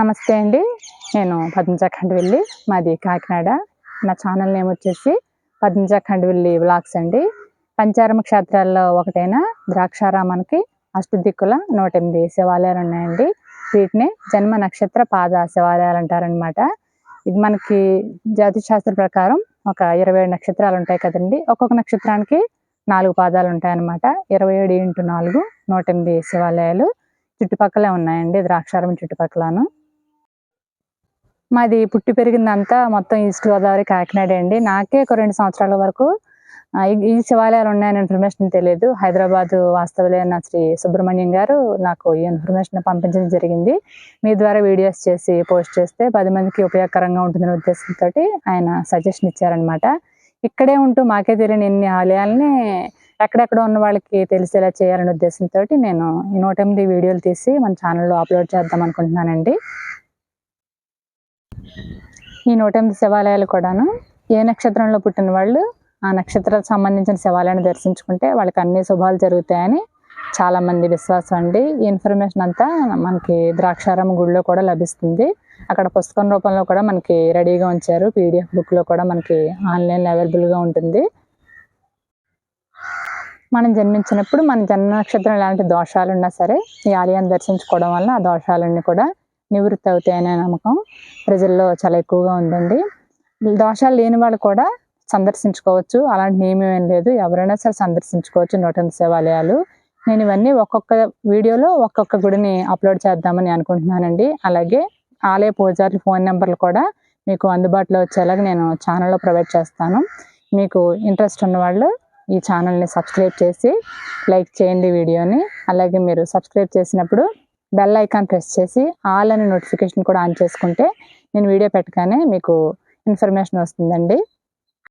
నమస్తే అండి. నేను పద్మజ ఖండవెల్లి మాది కాకినాడ. నా ఛానల్ నేమ్ వచ్చేసి పద్మజ ఖండవెల్లి బ్లాగ్స్ అండి. పంచారమ క్షేత్రాల్లో ఒకటైన ద్రాక్షారామానికి అష్టదిక్కుల నూట ఎనిమిది శివాలయాలు ఉన్నాయండి. వీటిని జన్మ నక్షత్ర పాద శివాలయాలు అంటారనమాట ఇది మనకి జ్యోతిష్ శాస్త్ర ప్రకారం ఒక ఇరవై ఏడు నక్షత్రాలు ఉంటాయి కదండి. ఒక్కొక్క నక్షత్రానికి నాలుగు పాదాలు ఉంటాయి అన్నమాట ఇరవై ఏడు ఇంటూ నాలుగు నూట ఎనిమిది శివాలయాలు. చుట్టుపక్కలే ఉన్నాయండి ద్రాక్షారం చుట్టుపక్కలను. మాది పుట్టి పెరిగిందంతా మొత్తం ఈస్ట్ గోదావరి కాకినాడ అండి. నాకే ఒక రెండు సంవత్సరాల వరకు ఈ- శివాలయాలు ఉన్నాయని ఇన్ఫర్మేషన్ తెలియదు. హైదరాబాద్ వాస్తవులైన శ్రీ సుబ్రహ్మణ్యం గారు నాకు ఈ ఇన్ఫర్మేషన్ పంపించడం జరిగింది. మీ ద్వారా వీడియోస్ చేసి పోస్ట్ చేస్తే పది మందికి ఉపయోగకరంగా ఉంటుందనే ఉద్దేశంతో ఆయన సజెషన్ ఇచ్చారనమాట ఇక్కడే ఉంటూ మాకే తెలియని ఎన్ని ఆలయాలని ఎక్కడెక్కడ ఉన్న వాళ్ళకి తెలిసేలా చేయాలనే ఉద్దేశంతో నేను ఈ నూట ఎనిమిది వీడియోలు తీసి మన ఛానల్లో అప్లోడ్ చేద్దాం అనుకుంటున్నానండి. ఈ నూట ఎనిమిది శివాలయాలు కూడాను ఏ నక్షత్రంలో పుట్టిన వాళ్ళు ఆ నక్షత్రాలకు సంబంధించిన శివాలయాన్ని దర్శించుకుంటే వాళ్ళకి అన్ని శుభాలు జరుగుతాయని చాలా మంది విశ్వాసం అండి. ఈ ఇన్ఫర్మేషన్ అంతా మనకి ద్రాక్షారామ గుడిలో కూడా లభిస్తుంది. అక్కడ పుస్తకం రూపంలో కూడా మనకి రెడీగా ఉంచారు. పీడిఎఫ్ బుక్లో కూడా మనకి ఆన్లైన్లో అవైలబుల్గా ఉంటుంది. మనం జన్మించినప్పుడు మన జన్మ నక్షత్రం ఎలాంటి దోషాలు ఉన్నా సరే ఈ ఆలయాన్ని దర్శించుకోవడం వల్ల ఆ దోషాలన్నీ కూడా నివృత్తి అవుతాయనే నమ్మకం ప్రజల్లో చాలా ఎక్కువగా ఉందండి. దోషాలు లేని వాళ్ళు కూడా సందర్శించుకోవచ్చు. అలాంటి నియమం ఏం లేదు. ఎవరైనా సరే సందర్శించుకోవచ్చు. నూట ఎనిమిది శివాలయాలు. నేను ఇవన్నీ ఒక్కొక్క వీడియోలో ఒక్కొక్క గుడిని అప్లోడ్ చేద్దామని అనుకుంటున్నానండి. అలాగే ఆలయ పూజారుల ఫోన్ నెంబర్లు కూడా మీకు అందుబాటులో వచ్చేలాగా నేను ఛానల్లో ప్రొవైడ్ చేస్తాను. మీకు ఇంట్రెస్ట్ ఉన్న వాళ్ళు ఈ ఛానల్ని సబ్స్క్రైబ్ చేసి లైక్ చేయండి వీడియోని. అలాగే మీరు సబ్స్క్రైబ్ చేసినప్పుడు బెల్ ఐకాన్ ప్రెస్ చేసి ఆల్ అనే నోటిఫికేషన్ కూడా ఆన్ చేసుకుంటే నేను వీడియో పెట్టగానే మీకు ఇన్ఫర్మేషన్ వస్తుందండి.